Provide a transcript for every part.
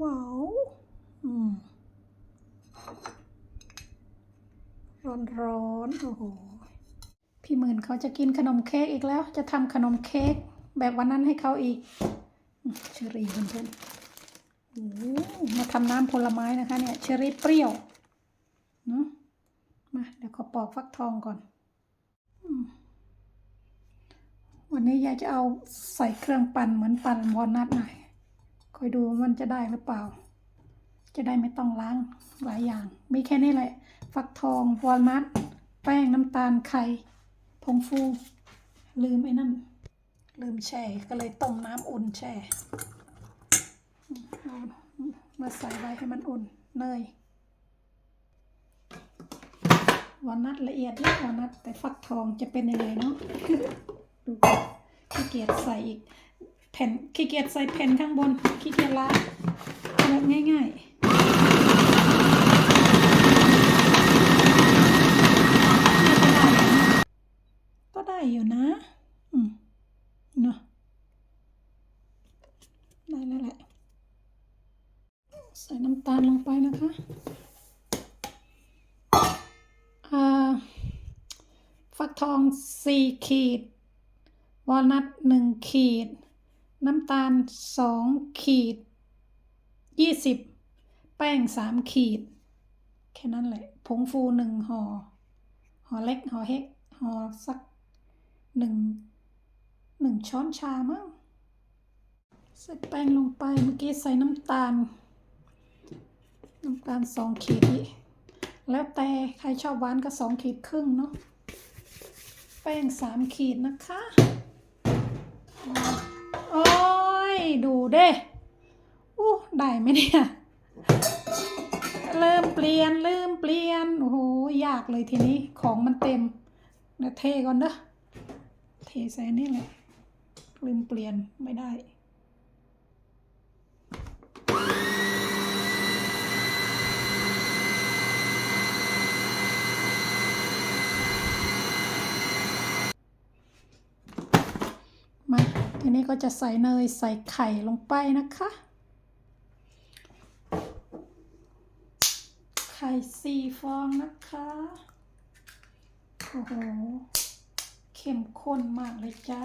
ว้าวอืมร้อนร้อนโอ้โห พี่หมื่นเขาจะกินขนมเค้กอีกแล้ว จะทำขนมเค้กแบบวันนั้นให้เขาอีกเชอรี่เพื่อนๆโอ้โหมาทำน้ำผลไม้นะคะเนี่ยเชอรี่เปรี้ยวเนาะมาเดี๋ยวขอปอกฟักทองก่อน วันนี้ยายจะเอาใส่เครื่องปั่นเหมือนปั่นวอลนัทหน่อย อยดูมันจะได้หรือเปล่า จะได้ไม่ต้องล้างหลายอย่าง มีแค่นี้แหละ ฟักทองวอลนัทแป้งน้ำตาลไข่ผงฟู ลืมไอ้นั่น ลืมแช่ก็เลยต้มน้ำอุ่นแช่มาใส่ไว้ให้มันอุ่นเนยวอลนัทละเอียดนิดวอลนัทแต่ฟักทองจะเป็นยังไงเนาะดูขี้เกียจใส่อีก แผ่นขี้เกียจใส่แผ่นข้างบนขี้เกียจล้างแบบง่ายๆก็ได้อยู่นะ อืม เนาะได้แล้วแหละ ใส่น้ำตาลลงไปนะคะ อ่า ฟักทองสี่ขีด วอลนัทหนึ่งขีด น้ำตาลสองขีดยี่สิบแป้งสามขีด แค่นั้นแหละ ผงฟูหนึ่งห่อห่อเล็กห่อเฮกห่อสักหนึ่งหนึ่งช้อนชามั้งใส่แป้งลงไปเมื่อกี้ใส่น้ำตาล น้ำตาลสองขีดอีกแล้วแต่ใครชอบหวานก็สองขีดครึ่งเนาะแป้งสามขีดนะคะ เด้อู้ได้ไหมเนี่ย เริ่มเปลี่ยนเริ่มเปลี่ยน โอ้โห ยากเลยทีนี้ ของมันเต็มเดี๋ยวเทก่อนเนอะเทใส่นี่แหละลืมเปลี่ยนไม่ได้ มา ทีนี้ก็จะใส่เนยใส่ไข่ลงไปนะคะ ไข่สี่ฟองนะคะ โอ้โห เข้มข้นมากเลยจ้า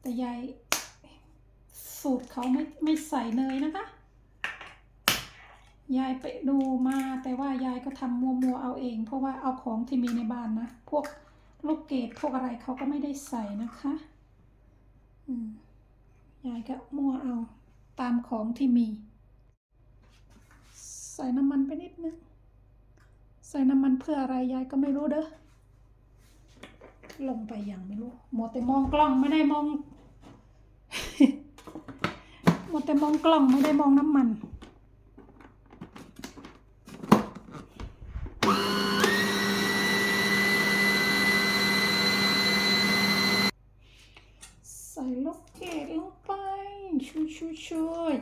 แต่ยายสูตรเขาไม่ไม่ใส่เนยนะคะ ยายไปดูมาแต่ว่ายายก็ทำมัวๆเอาเอง เพราะว่าเอาของที่มีในบ้านนะ พวก ลูกเกดพวกอะไรเขาก็ไม่ได้ใส่นะคะยายก็มั่วเอาตามของที่มี ใส่น้ำมันไปนิดนึง ใส่น้ำมันเพื่ออะไรยายก็ไม่รู้เด้อลงไปอย่างไม่รู้หมัวแต่มองกล้องไม่ได้มองหมัวแต่มองกล้องไม่ได้มองน้ำมัน ใส่ลูกเกดลงไป ช่วย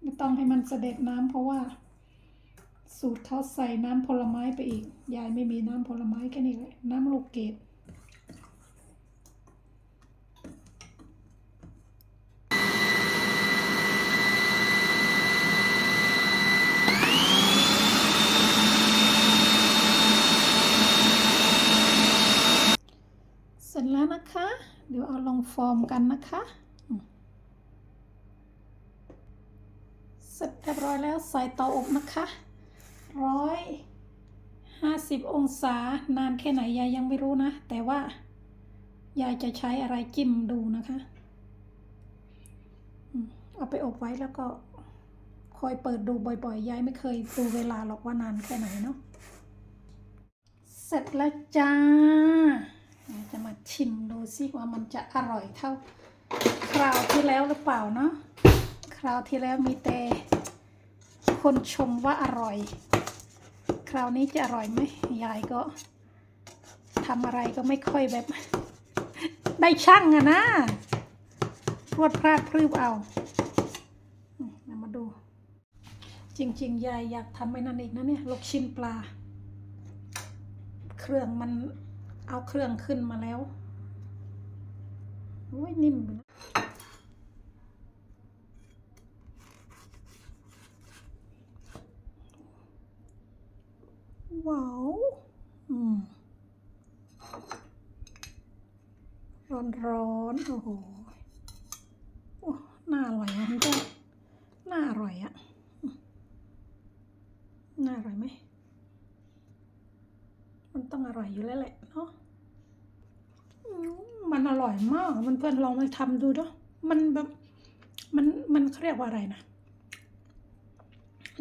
ไม่ต้องให้มันเสด็จน้ำเพราะว่า สูตรเขาใส่น้ำผลไม้ไปอีก ยายไม่มีน้ำผลไม้แค่นี้เลยน้ำลูกเกด เสร็จแล้วนะคะ เดี๋ยวเอาลงฟอร์มกันนะคะเสร็จเรียบร้อยแล้วใส่เตาอบนะคะร้อยห้าสิบองศานานแค่ไหนยายยังไม่รู้นะ แต่ว่ายายจะใช้อะไรจิ้มดูนะคะเอาไปอบไว้แล้วก็คอยเปิดดูบ่อยๆ ยายไม่เคยดูเวลาหรอกว่านานแค่ไหนเนาะ เสร็จแล้วจ้า จะมาชิมดูซิว่ามันจะอร่อยเท่า คราวที่แล้วหรือเปล่าเนาะคราวที่แล้วมีแต่คนชมว่าอร่อย คราวนี้จะอร่อยไหมยายก็ทำอะไรก็ไม่ค่อยแบบ ได้ช่างอะนะพรวดพลาดพรืบเอามเอามาดู จริง ๆ ยายอยากทำไอ้นั่นอีกนะเนี่ยลูกชิ้นปลา เครื่องมัน เอาเครื่องขึ้นมาแล้วโอ้ยนิ่มไปนะว้าวอืมร้อนร้อนโอ้โหโอ้น่าอร่อยนะคุณเจ้าน่าอร่อยอะน่าอร่อยไหม ต้องอร่อยอยู่แล้วแหละเนาะมันอร่อยมาก มันเพื่อนลองไปทำดูเนาะมันแบบมันมันเขาเรียกว่าอะไรนะ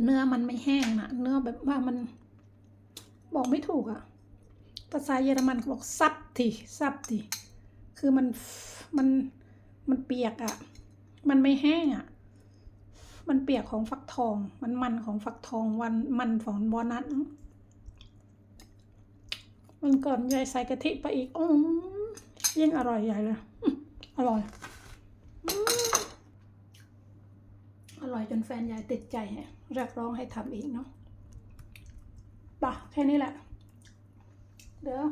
เนื้อมันไม่แห้งนะเนื้อแบบว่ามันบอกไม่ถูกอะภาษาเยอรมันเขาบอกซับทีซับทีคือมันมันมันเปียกอะมันไม่แห้งอะมันเปียกของฟักทอง มันมันของฟักทองวันมันของบอนัท มันก่อนยายใส่กะทิไปอีกอืมยิ่งอร่อยใหญ่เลยอร่อยอร่อยจนแฟนยายติดใจเรียกร้องให้ทำอีกเนาะป่ะแค่นี้แหละ เดี๋ยว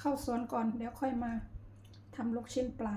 เข้าสวนก่อนเดี๋ยวค่อยมาทำลูกชิ้นปลา